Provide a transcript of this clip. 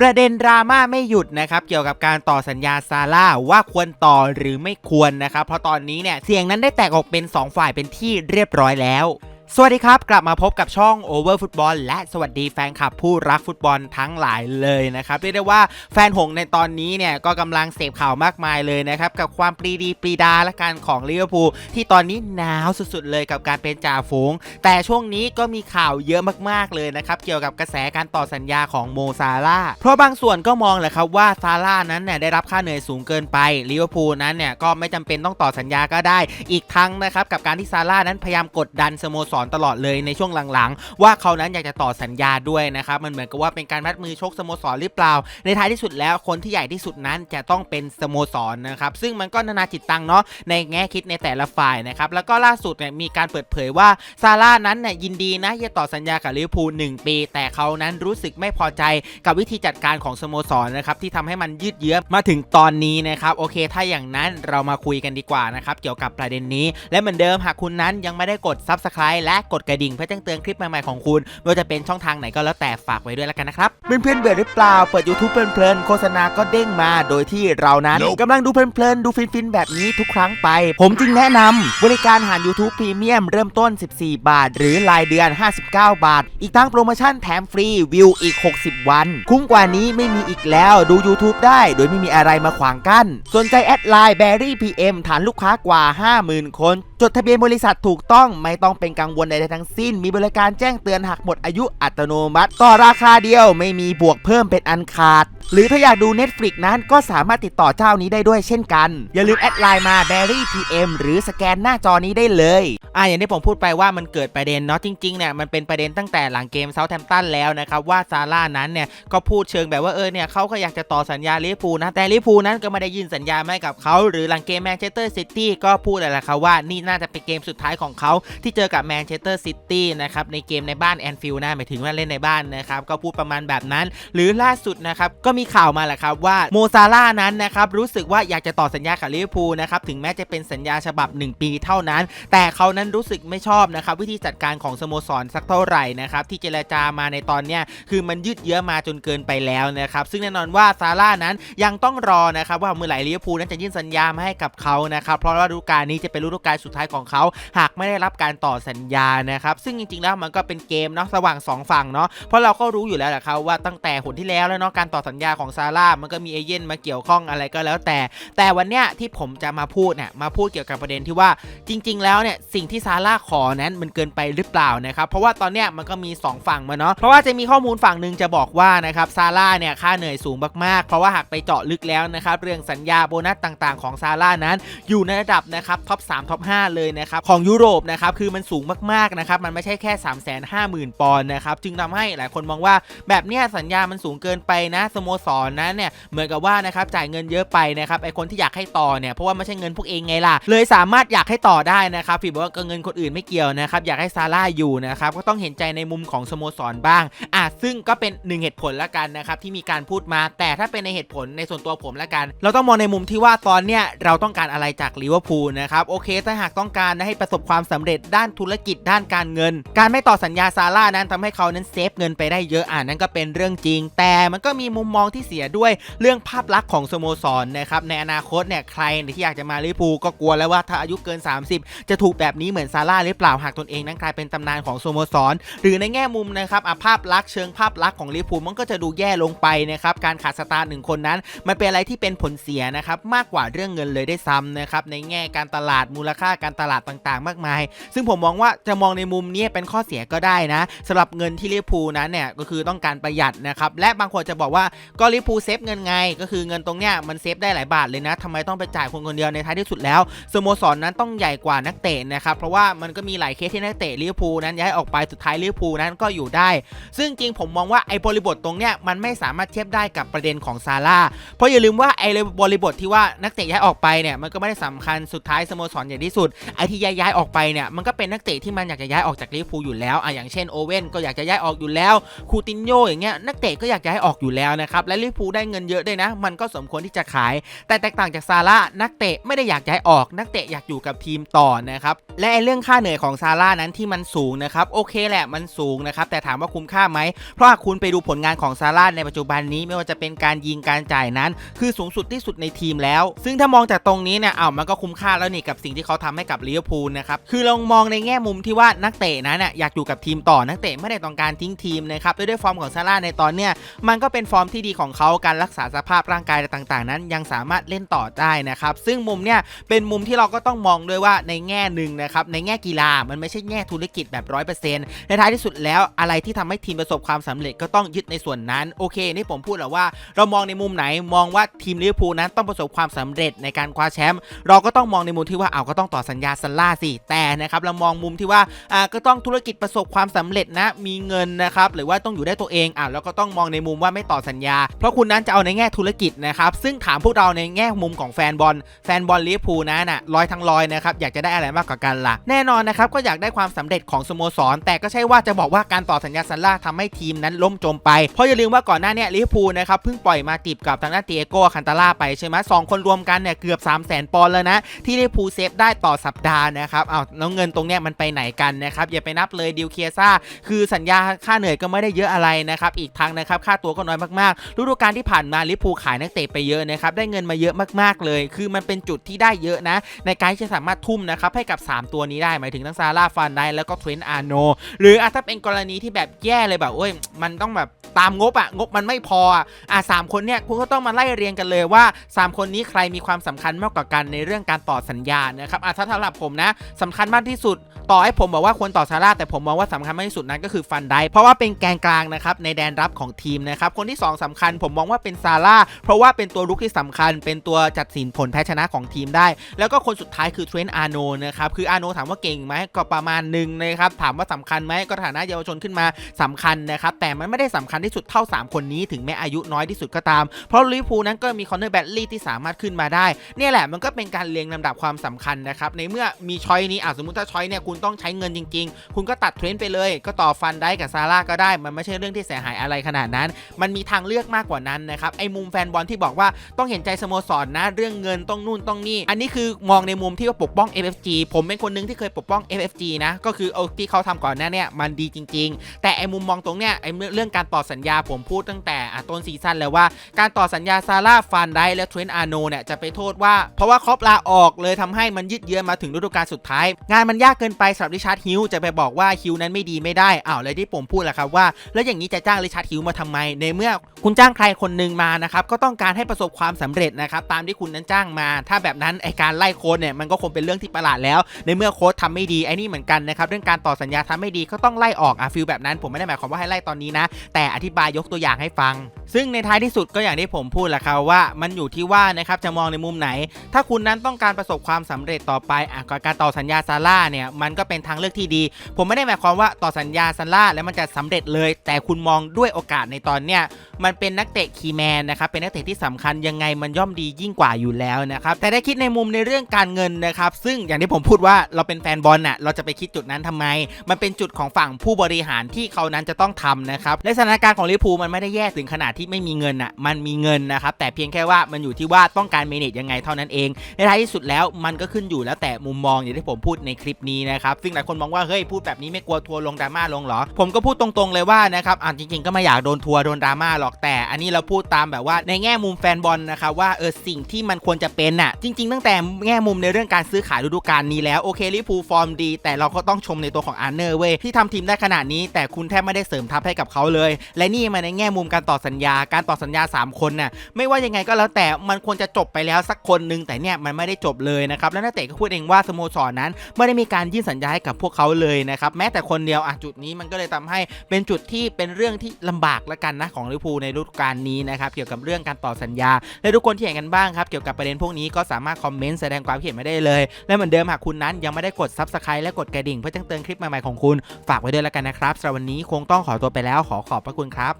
ประเด็นดราม่าไม่หยุดนะครับเกี่ยวกับการต่อสัญญาซาร่าว่าควรต่อหรือไม่ควรนะครับเพราะตอนนี้เนี่ยเสียงนั้นได้แตกออกเป็น 2 ฝ่ายเป็นที่เรียบร้อยแล้ว สวัสดีครับ กลับมาพบกับช่อง Over Football และสวัสดีแฟนคลับผู้รักฟุตบอลทั้งหลายเลยนะครับเรียกได้ว่าแฟนหงในตอนนี้เนี่ยก็กำลังเสพข่าวมากมายเลยนะครับ กับความปรีดีปรีดาและการของลิเวอร์พูลที่ตอนนี้หนาวสุดๆเลยกับการเป็นจ่าฝูง แต่ช่วงนี้ก็มีข่าวเยอะมากๆเลยนะครับ เกี่ยวกับกระแสการต่อสัญญาของโมซาร่าเพราะบางส่วนก็มองแหละครับว่าซาร่านั้นเนี่ยได้รับค่าเหนื่อยสูงเกินไปลิเวอร์พูลนั้นเนี่ยก็ไม่จำเป็นต้องต่อสัญญาก็ได้ อีกทั้งนะครับกับการที่ซาร่านั้นพยายามกดดันสโมสรตลอดเลยในช่วงหลังๆ ว่าเขานั้นอยากจะต่อสัญญาด้วยนะครับมันเหมือนกับว่าเป็นการมัดมือชกสโมสรหรือเปล่า ในท้ายที่สุดแล้วคนที่ใหญ่ที่สุดนั้นจะต้องเป็นสโมสรนะครับซึ่งมันก็นานาจิตตังเนาะในแง่คิดในแต่ละฝ่ายนะครับแล้วก็ล่าสุดเนี่ยมีการเปิดเผยว่าซาร่านั้นเนี่ยยินดีนะจะต่อสัญญากับลิเวอร์พูล1ปี แต่เขานั้นรู้สึกไม่พอใจกับวิธีจัดการของสโมสรนะครับที่ทำให้มันยืดเยื้อมาถึงตอนนี้นะครับโอเค ถ้าอย่างนั้นเรามาคุยกันดีกว่านะครับเกี่ยวกับประเด็นนี้ และเหมือนเดิมหากคุณนั้นยังไม่ได้กด Subscribe และกดกระดิ่งเพื่อแจ้งเตือนคลิปใหม่ๆของคุณไม่ว่าจะเป็นช่องทางไหนก็แล้วแต่ฝากไว้ด้วยแล้วกันนะครับเพื่อนๆเบื่อหรือเปล่าเปิด YouTube เพลินๆโฆษณาก็เด้งมาโดยที่เรานั้น Nope กำลังดูเพลินๆดูฟินๆแบบนี้ทุกครั้งไป ผมจึงแนะนำบริการหาร YouTube Premium เริ่มต้น 14 บาท หรือรายเดือน 59 บาท อีกทั้งโปรโมชั่นแถมฟรีวิวอีก 60 วัน คุ้มกว่านี้ไม่มีอีกแล้วดู YouTube ได้ โดยไม่มีอะไรมาขวางกั้นสนใจแอดไลน์ Berry PM ฐานลูกค้ากว่า 50,000 คนจ ดทะเบียนบริษัทถูกต้องไม่ต้องเป็นกังวลใดๆทั้งสิ้น มีบริการแจ้งเตือนหากหมดอายุอัตโนมัติ ต่อราคาเดียวไม่มีบวกเพิ่มเป็นอันขาด หรือถ้าอยากดู Netflix นั้นก็สามารถติดต่อเจ้านี้ได้ด้วยเช่นกัน อย่าลืมแอดไลน์มา Berry PM หรือสแกนหน้าจอนี้ได้เลยอ่าอย่างที่ผมพูดไปว่ามันเกิดประเด็นเนาะจริงๆเนี่ยมันเป็นประเด็นตั้งแต่หลังเกมเซาท์แ m ม t ตันแล้วนะครับว่าซาร่านั้นเนี่ยก็พูดเชิงแบบว่าเออเนี่ยเขาก็อยากจะต่อสัญญาลิเวอร์พูลนะแต่ลิเวอร์พูลนั้นก็ไม่ได้ยื่นสัญญาไม่กับเขาหรือหลังเกมแมนเชสเตอร์ซิตี้ก็พูดอะไรล่ะครับว่านี่น่าาจะเป็นเกมสุดท้ายของเขาที่เจอกับแมนเชสเตอร์ซิตี้นะครับในเกมในบ้านแอนฟิลด์นะหมายถึงว่าเล่นในบ้านนะครับก็พูดประมาณแบบนั้น หรือล่าสุดนะครับก็มีข่าวมาแหละครับว่าโมซาร่านั้นนะครับรู้สึกว่าอยากจะต่อสัญญากับลิเวอร์พูลนะครับถึงแม้จะเป็นสัญญาฉบับ 1 ปีเท่านั้น แต่เขานั้นรู้สึกไม่ชอบนะครับวิธีจัดการของสโมสรสักเท่าไหร่นะครับที่เจรจามาในตอนเนี้ยคือมันยืดเยื้อมาจนเกินไปแล้วนะครับซึ่งแน่นอนว่าซาร่านั้นยังต้องรอนะครับว่าเมื่อไหร่ลิเวอร์พูลนั้นจะยื่นสัญญามาให้กับเขานะครับเพราะว่าฤดูกาลนี้จะเป็นฤดูกาลสุดท้ายของเขา หากไม่ได้รับการต่อสัญญานะครับซึ่งจริงๆแล้วมันก็เป็นเกมเนาะสว่างสองฝั่งเนาะเพราะเราก็รู้อยู่แล้วแหละครับว่าตั้งแต่หนที่แล้วแล้วเนาะการต่อสัญญาของซาร่ามันก็มีเอเย่นมาเกี่ยวข้องอะไรก็แล้วแต่ แต่วันเนี้ยที่ผมจะมาพูดเนี่ยมาพูดเกี่ยวกับประเด็นที่ว่าจริง ๆ แล้วเนี่ยสิ่งที่ซาร่าขอนั้นมันเกินไปหรือเปล่านะครับเพราะว่าตอนเนี้ยมันก็มี 2 ฝั่งมาเนาะเพราะว่าจะมีข้อมูลฝั่งหนึ่งจะบอกว่านะครับซาร่าเนี่ยค่าเหนื่อยสูงมากๆ เพราะว่าหากไปเจาะลึกแล้วนะครับเรื่องสัญญาโบนัสต่างๆ ของซาร่านั้น อยู่ในระดับนะครับท็อป3ท็อป5เลยนะครับของยุโรปนะครับคือมันสูงมากๆนะครับมันไม่ใช่แค่ 3 5 0 0 0 0 ปอนด์นะครับจึงทำให้หลายคนมองว่าแบบเนี้ยสัญญามันสูงเกินไปนะสโมสรนั้นเนี่ยเหมือนกับว่านะครับจ่ายเงินเยอะไปนะครับไอคนที่อยากให้ต่อเนี่ยเพราะว่าไม่ใช่เงินพวกเองไงล่ะเลยสามารถอยากให้ต่อได้นะครับฟีบอกว่าเงินคนอื่นไม่เกี่ยวนะครับอยากให้ซาร่าอยู่นะครับก็ต้องเห็นใจในมุมของสโมสรบ้างอะซึ่งก็เป็นหนึ่งเหตุผลละกันนะครับที่มีการพูดมา แต่ถ้าเป็นในเหตุผลในส่วนตัวผมละกัน เราต้องมองในมุมที่ว่าตอนเนี้ยเราต้องการอะไรจากลิเวอร์พูลนะครับโอเคถ้าหากต้องการให้ประสบความสำเร็จด้านธุรกิจด้านการเงิน การไม่ต่อสัญญาซาร่านั้นทำให้เขานั้นเซฟเงินไปได้เยอะอ่านั่นก็เป็นเรื่องจริง แต่มันก็มีมุมมองที่เสียด้วยเรื่องภาพลักษณ์ของสโมสรนะครับในอนาคตเนี่ยใครที่อยากจะมาลิเวอร์พูก็กลัวแล้วว่าถ้าอายุเกิน 30 จะถูกแบบนี้เหมือนซาร่าหรือเปล่าหากตนเองนั้นกลายเป็นตำนานของสโมสร หรือในแง่มุมนะครับภาพลักษณ์เชิงภาพลักษณ์ของลิเวอร์พูมันก็จะดูแย่ลงไปนะครับการขาดสตาร์หนึ่งคนนั้น มันเป็นอะไรที่เป็นผลเสียนะครับมากกว่าเรื่องเงินเลยได้ซ้ำนะครับในแง่การตลาดมูลค่าการตลาดต่างๆ มากมาย ซึ่งผมมองว่าจะมองในมุมนี้เป็นข้อเสียก็ได้นะสำหรับเงินที่ลิเวอร์พูลนั้นเนี่ยก็คือต้องการประหยัดนะครับและบางคนจะบอกว่าก็ลิเวอร์พูลเซฟเงินไง ก็คือเงินตรงเนี้ยมันเซฟได้หลายบาทเลยนะทำไมต้องไปจ่ายคนคนเดียวในท้ายที่สุดแล้วสโมสรนั้นต้องใหญ่กว่านักเตะนะครับเพราะว่ามันก็มีหลายเคสที่นักเตะลิเวอร์พูลนั้นย้ายออกไปสุดท้ายลิเวอร์พูลนั้นก็อยู่ได้ ซึ่งจริงผมมองว่าไอ้บริบทตรงเนี้ยมันไม่สามารถเทียบได้กับประเด็นของซาร่าเพราะอย่าลืมว่าไอ้บริบทที่ว่านักเตะย้ายออกไปเนี่ยมันก็ไม่ได้สำคัญสุดท้ายสโมสรใหญ่ที่สุดไอที่ย้ายออกไปเนี่ยมันก็เป็นนักเตะที่มันอยากจะย้ายออกจากลิเวอร์พูลอยู่แล้วอะอย่างเช่นโอเว่นก็อยากจะย้ายออกอยู่แล้วคูตินโยอย่างเงี้ยนักเตะก็อยากจะให้ออกอยู่แล้วนะครับและลิเวอร์พูลได้เงินเยอะด้วยนะ มันก็สมควรที่จะขาย แต่แตกต่างจากซาร่านักเตะไม่ได้อยากย้ายออก นักเตะอยากอยู่กับทีมต่อนะครับและไอเรื่องค่าเหนื่อยของซาร่านั้นที่มันสูงนะครับโอเคแหละมันสูงนะครับแต่ถามว่าคุ้มค่าไหมเพราะหากคุณไปดูผลงานของซาร่าในปัจจุบันนี้ไม่ว่าจะเป็นการยิงการจ่ายนั้น คือสูงสุดที่สุดในทีมแล้ว ซึ่งถ้ามองจากตรงนี้เนี่ยอ้ามันก็คุ้มค่าแล้วนี่กับสิ่งที่เขาทำให้กับลิเวอร์พูลนะครับคือลองมองในแง่มุมที่ว่านักเตะนั้นน่ะอยากอยู่กับทีมต่อนักเตะไม่ได้ต้องการทิ้งทีมนะครับด้วยด้วยฟอร์มของซาร่าในตอนเนี้ยมันก็เป็นฟอร์มที่ดีของเขาการรักษาสภาพร่างกายต่างๆ นั้น ยังสามารถเล่นต่อได้นะครับซึ่งมุมเนี่ยเป็นมุมที่เราก็ต้องมองด้วยว่าในแง่หนึ่งนะครับในแง่กีฬามันไม่ใช่แง่ธุรกิจแบบร้อยเปอร์เซ็นต์ในท้ายที่สุดแล้วอะไรที่ทำให้ทีมประสบความสำเร็จก็ต้องยึดในส่วนนั้นโอเค นี่ผมพูดแล้วว่า เรามองในมุมไหนมองว่าทีมลิเวอร์พูลนั้นต้องประสบความสำเร็จในการคว้าแชมป์เราก็ต้องมองในมุมที่ว่าเอาก็ต้องต่อสัญญาซัลล่าสิแต่นะครับเรามองมุมที่ว่าอ่าก็ต้องธุรกิจประสบความสำเร็จนะมีเงินนะครับหรือว่าต้องอยู่ได้ตัวเองอ่าแล้วก็ต้องมองในมุมว่าไม่ต่อสัญญา เพราะคุณนั้นจะเอาในแง่ธุรกิจนะครับซึ่งถามพวกเราในแง่มุมของแฟนบอลแฟนบอลลิเวอร์พูลนั้นน่ะร้อยทั้งร้อยนะครับอยากจะได้อะไรมากกว่ากันล่ะแน่นอนนะครับก็อยากได้ความสำเร็จของสโมสร แต่ก็ใช่ว่าจะบอกว่าการต่อสัญญาซัลล่าทำให้ทีมนั้นล้มจมไปเพราะอย่าลืมว่าก่อนหน้านี้ลิเวอร์พูลนะครับเพิ่งปล่อยมาติบกับทางด้านเตียโกคันตาล่าไปใช่ไหมสองคนรวมกันเนี่ยเกือบ3 0 0 0 0 0ปอนด์แล้วนะที่ลิเวอร์พูลเซฟได้ต่อสัปดาห์นะครับเอาแล้วเงินตรงเนี้ยมันไปไหนกันนะครับอย่าไปนับเลยดิวเคียซ่าคือสัญญาค่าเหนื่อยก็ไม่ได้เยอะอะไรนะครับอีกทั้งนะครับค่าตัวก็น้อยมากๆฤดูกาลที่ผ่านมาลิเวอร์พูขายนักเตะไปเยอะนะครับได้เงินมาเยอะมากๆเลย คือมันเป็นจุดที่ได้เยอะนะ ในการที่จะสามารถทุ่มนะครับให้กับ 3 ตัวนี้ได้หมายถึงทั้งซาร่าฟานไดแล้วก็เทรนต์อาร์โนหรืออถ้าเป็นกรณีที่แบบแย่เลยแบบโอ้ยมันต้องแบบตามงบอะงบมันไม่พออะอะสามคนเนี่ยคุณก็ต้องมาไล่เรียงกันเลยว่า 3 คนนี้ใครมีความสำคัญมากกว่ากันในเรื่องการต่อสัญญานะครับอะถ้าสำหรับผมนะสำคัญมากที่สุดต่อให้ผมบอกว่าควรต่อซาร่าแต่ผมมองว่าสำคัญมากที่สุดนั้นก็คือฟันได เพราะว่าเป็นแกนกลางนะครับในแดนรับของทีมนะครับคนที่ 2สำคัญผมมองว่าเป็นซาร่าเพราะว่าเป็นตัวลุกที่สำคัญ เป็นตัวจัดสินผลแพ้ชนะของทีมได้ แล้วก็คนสุดท้ายคือเทรนต์อาร์โนนะครับคืออาร์โนถามว่าเก่งไหมก็ประมาณหนึ่งนะครับถามว่าสำคัญไหมก็ฐานะเยาวชนขึ้นมาสำคัญนะครับแต่มันไม่ได้สำคัญที่สุดเท่า 3 คนนี้ถึงแม้อายุน้อยที่สุดก็ตาม เพราะลิเวอร์พูนั้นก็มีคอนเนอร์แบตลี่ที่สามารถขึ้นมาได้เนี่ยแหละมันก็เป็นการเรียงลำดับความสำคัญนะครับในเมื่อมีช้อยนี้อะสมมติถ้าช้อยเนี่ยคุณต้องใช้เงินจริง ๆ คุณก็ตัดเทรนด์ไปเลย ก็ต่อฟันได้กับซาร่าก็ได้ มันไม่ใช่เรื่องที่เสียหายอะไรขนาดนั้น มันมีทางเลือกมากกว่านั้นนะครับไอ้มุมแฟนบอลที่บอกว่าต้องเห็นใจสโมสรนะเรื่องเงินต้องนู่นต้องนี่ อันนี้คือมองในมุมที่ว่าปกป้อง FFG ผมเป็นคนหนึงที่เคยปกป้อง FFG นะก็คือเอาที่เขาทำก่อนหน้าเนี่ยมันดีจริง ๆ แต่ไอ้มุมมองตรงเนี้ยไอ้เรื่องการต่อสัญญาผมพูดตั้งแต่ต้นซีซั่นแล้วว่าการต่อสัญญาซาร่าฟันได้และเทรนต์อาโนเนี่ยจะไปโทษว่า เพราะว่าครอปลาออกเลยทำให้มันยืดเยื้อมาถึงฤดูกาลสุดท้าย งานมันยากเกินไปสำหรับริชาร์ดฮิลจะไปบอกว่าฮิลนั้นไม่ดีไม่ได้อ้าวเลยที่ผมพูดแหละครับว่า แล้วอย่างนี้จะจ้างริชาร์ดฮิลมาทำไม ในเมื่อคุณจ้างใครคนหนึ่งมานะครับก็ต้องการให้ประสบความสำเร็จนะครับตามที่คุณนั้นจ้างมา ถ้าแบบนั้นไอการไล่โค้ดเนี่ยมันก็คงเป็นเรื่องที่ประหลาดแล้ว ในเมื่อโค้ดทำไม่ดีไอ้นี่เหมือนกันนะครับเรื่องการต่อสัญญาทำไม่ดีก็ต้องไล่ออกอะฟิลแบบนั้นผมไม่ได้หมายความว่าให้ไล่ตอนนี้นะ แต่อธิบายยกตัวอย่างให้ฟัง ซึ่งในท้ายที่สุดก็อย่างที่ผมพูดแหละครับว่า มันอยู่ที่ว่านะครับจะมองในมุมไหน ถ้าคุณนั้นต้องการประสบความสำเร็จต่อไปอะการต่อสัญญาซาร่าเนี่ยมันก็เป็นทางเลือกที่ดี ผมไม่ได้หมายความว่าต่อสัญญาซาร่าแล้วมันจะสำเร็จเลย แต่คุณมองด้วยโอกาสในตอนเนี้ยมันเป็นนักเตะคีแมนนะครับเป็นนักเตะที่สำคัญยังไงมันย่อมดียิ่งกว่าอยู่แล้วนะครับแต่ได้คิดในมุมในเรื่องการเงินนะครับซึ่งอย่างที่ผมพูดว่าเราเป็นแฟนบอลน่ะเราจะไปคิดจุดนั้นทำไม มันเป็นจุดของฝั่งผู้บริหารที่เขานั้นจะต้องทำนะครับและสถานการณ์ของลิเวอร์พูลมันไม่ได้แย่ถึงขนาดที่ไม่มีเงินอะมันมีเงินนะครับแต่เพียงแค่ว่ามันอยู่ที่ว่าต้องการเมเนจยังไงเท่านั้นเองในท้ายที่สุดแล้วมันก็ขึ้นอยู่แล้วแต่มุมมองอย่างที่ผมพูดในคลิปนี้นะครับซึ่งหลายคนมองว่าเฮ้ยพูดแบบนี้ไม่กลัวทัวร์ลงดราม่าลงหรอ ผมก็พูดตรงๆเลยว่านะครับอ่าจริงๆก็ไม่อยากโดนทัวร์โดนดราม่าหรอกแต่ อันนี้เราพูดตามแบบว่าในแง่มุมแฟนบอลนะครับว่าเออสิ่งที่มันควรจะเป็นน่ะ จริง ๆ ตั้งแต่แง่มุมในเรื่องการซื้อขายฤดูกาลนี้แล้วโอเคลิเวอร์พูฟอร์มดี แต่เราก็ต้องชมในตัวของอาร์เนอร์เว้ยที่ทำทีมได้ขนาดนี้ แต่คุณแทบไม่ได้เสริมทัพให้กับเขาเลย และนี่มาในแง่มุมการต่อสัญญาการต่อสัญญา 3 คนน่ะไม่ว่ายังไงก็แล้วแต่มันควรจะจบไปแล้วสักคนนึงแต่เนี่ยมันไม่ได้จบเลยนะครับแล้วนักเตะก็พูดเองว่าสโมสรนั้นไม่ได้มีการยื่นสัญญาให้กับพวกเขาเลยนะครับแม้แต่คนเดียวอะจุดนี้มันก็เลยทำให้เป็นจุดที่เป็นเรื่องที่ลำบากละกันนะของลิเวอร์พูลในฤดูกาลนี้นะครับเกี่ยวกับเรื่องการต่อสัญญา และทุกคนที่เห็นกันบ้างครับเกี่ยวกับประเด็นพวกนี้ก็สามารถคอมเมนต์แสดงความคิดเห็นมาได้เลย และเหมือนเดิมหากคุณนั้นยังไม่ได้กด Subscribe และกดกระดิ่งเพื่อแจ้งเตือนคลิปใหม่ๆของคุณฝากไว้ด้วยละกันนะครับสำหรับวันนี้คงต้องขอตัวไปแล้วขอขอบพระคุณครับ